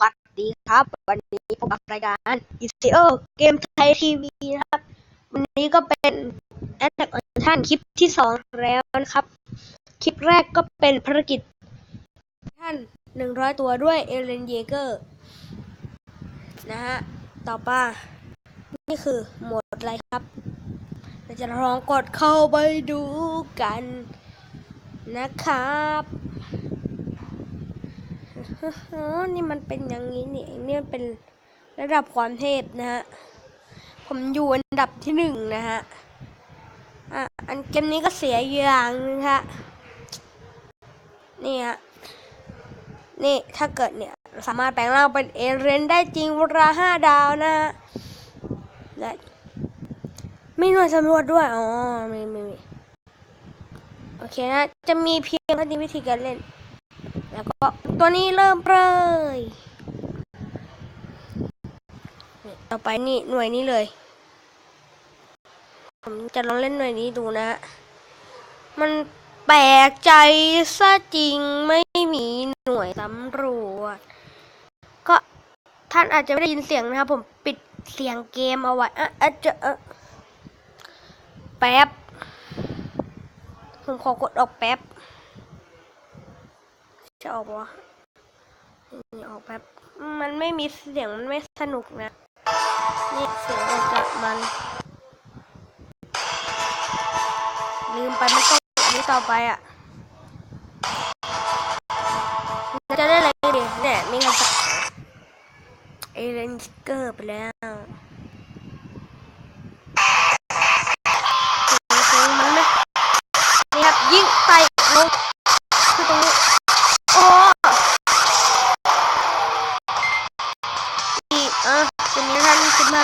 วัสดีครับ วันนี้พบกับรายการ e c o เกมไทยทีวีนะครับ วันนี้ก็เป็น Attack on Titan คลิปที่สองแล้วนะครับ คลิปแรกก็เป็นภารกิจท่านหนึ่งร้อยตัวด้วยเอเลนเยเกอร์นะฮะ ต่อไปนี่คือโหมดอะไรครับ เราจะลองกดเข้าไปดูกันนะครับ อ๋อนี่มันเป็นอย่างนี้นี่เองนี่มันเป็นระดับความเทพนะฮะ ผมอยู่อันดับที่หนึ่งนะฮะ อะ อันเกมนี้ก็เสียอย่างนึงฮะ นี่ฮะ นี่ถ้าเกิดเนี่ย สามารถแปลงร่างเป็นเอเรนได้จริงเวลาห้าดาวนะฮะและไมีหน่วยสำรวจด้วย อ๋อ ไมีมีมีโอเคนะ จะมีเพียงเท่นี้วิธีการเล่น แล้วก็ตัวนี้เริ่มเลยต่อไปนี่หน่วยนี้เลย ผมจะลองเล่นหน่วยนี้ดูนะ มันแปลกใจซะจริงไม่มีหน่วยสำรวจ ก็ท่านอาจจะไม่ได้ยินเสียงนะครับผมปิดเสียงเกมเอาไว้อะอะจะอ่อแป๊บ ผมขอกดออกแป๊บ จะออกวะนี่ออกแบบมันไม่มีเสียงมันไม่สนุกนะ นี่เสียงออกจากมัน ลืมไปไม่ต้องอันนี้ต่อไปอะ อีกอะจะมีท่านสิบห้าเมตรจริ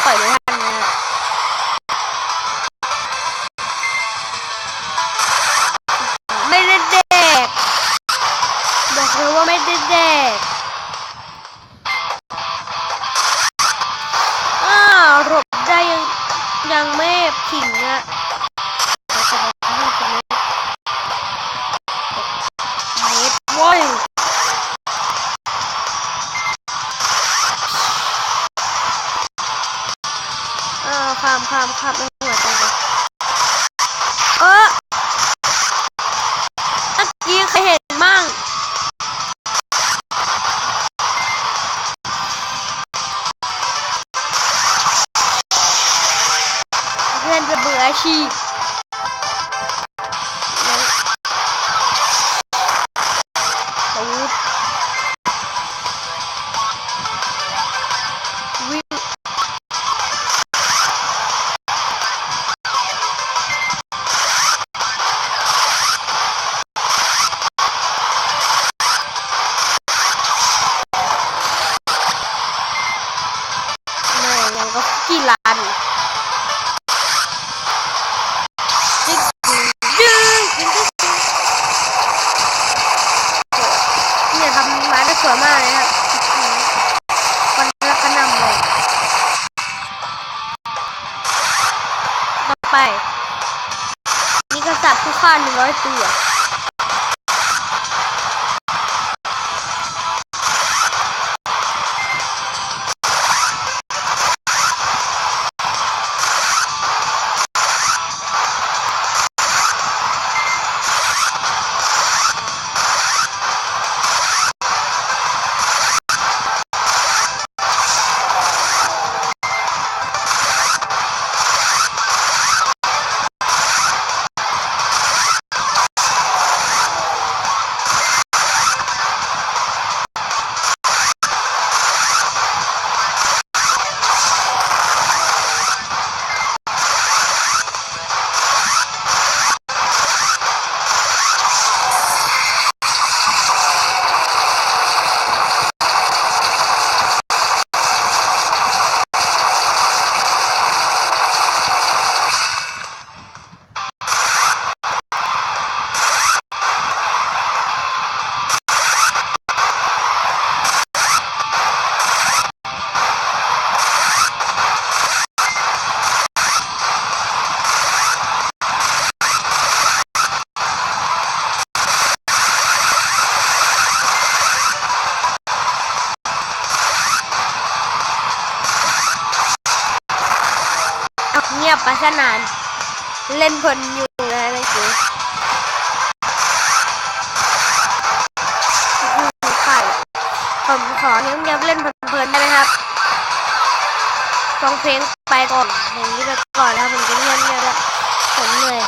วิ่งไล่อยเลยท่านนะฮะไม่ ข้ามข้ามไม่ ไม่ยังก็กี่ล้านกจิ๊กจิ๊กจิ๊กจิ๊กเนี่ยทำมาได้สวยมากเลยครับคนละกระนำเลย ต่อไป นี่ก็จับผู้ฆ่าหนึ่งร้อยตัว บไปสนาน เล่นเพลินอยู่นะไม่คือหือไข่ผมขอเงียบๆเล่นเพลินๆได้ไหมครับฟังเพลงไปก่อนอย่างนี้ไปก่อนแล้วผมจะเงียบๆแล้วผมเหนื่อย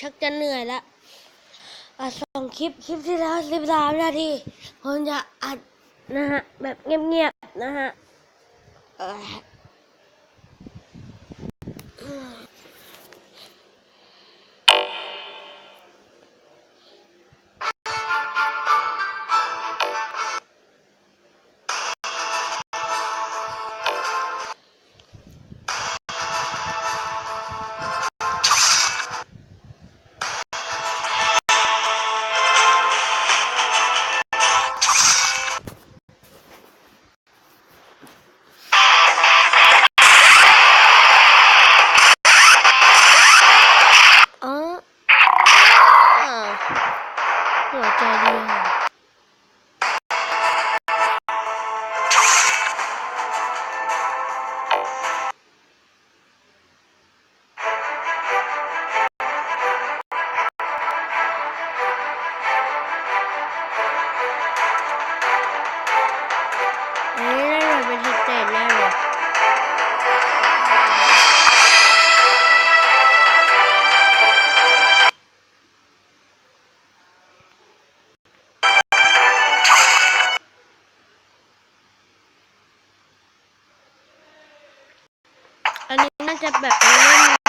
ชักจะเหนื่อยแล้วอัดสองคลิป คลิปที่แล้วสิบสามนาทีผมจะอัดนะฮะ แบบเงียบๆนะฮะ อันนี้น่าจะแบบเป็นเล่น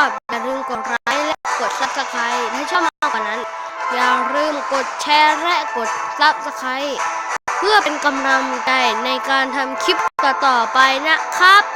อบอย่าลืมกดไลค์และกดซับสไครต์ถ้าชอบมากกว่านั้น อย่าลืมกดแชร์และกดซับสไครต์เพื่อเป็นกำลังใจในการทำคลิปต่อๆไปนะครับ